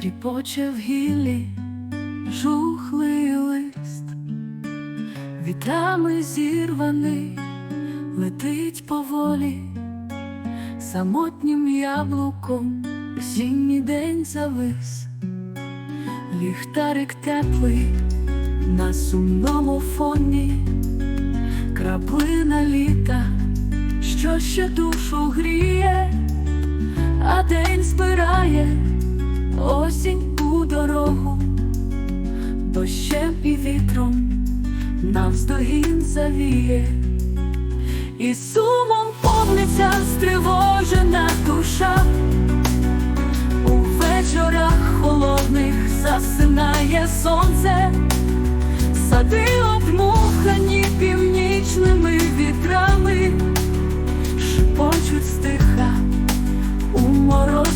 тріпоче в гіллі жухлий лист, вітрами зірваний, летить поволі, самотнім яблуком осінній день завис, ліхтарик теплий на сумному фоні, краплина літа, що ще душу гріє, а день збирає осінь у дорогу, дощем і вітром навздогін завіє, і сумом повниться стривожена душа, у вечорах холодних засинає сонце, сади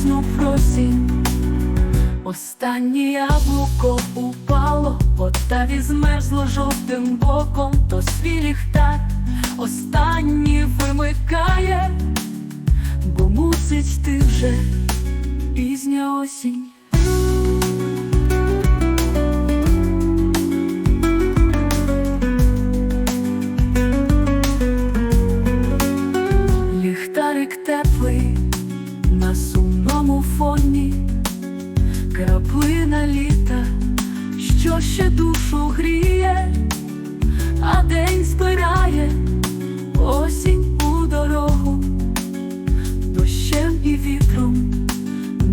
морозну просінь. Останнє яблуко упало, Отаві змерзло жовтим боком, то свій ліхтар останній вимикає, бо мусить ти вже пізня осінь. Сумному фоні. Краплина літа, що ще душу гріє, а день збирає осінь у дорогу, дощем і вітром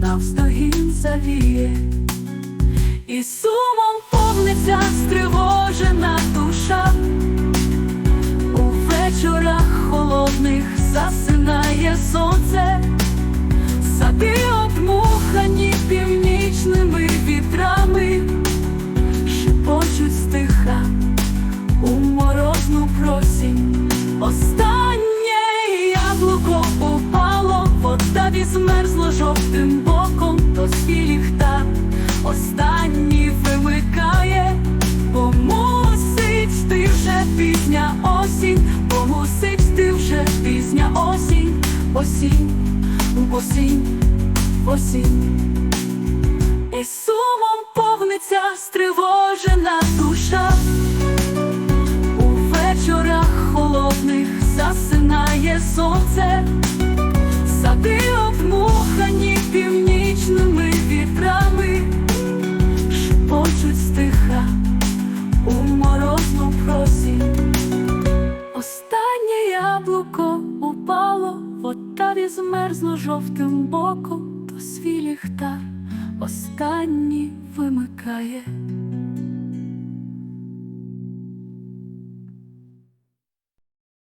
навздогін завіє, і сумом повниться жовтим боком, свій ліхтар. Останній вимикає, бо мусить ти вже пізня осінь, бо мусить ти вже пізня осінь, осінь осінь, осінь, і сумом повниться стривожена душа, отаві змерзло жовтим боком, то свій ліхтар останній вимикає.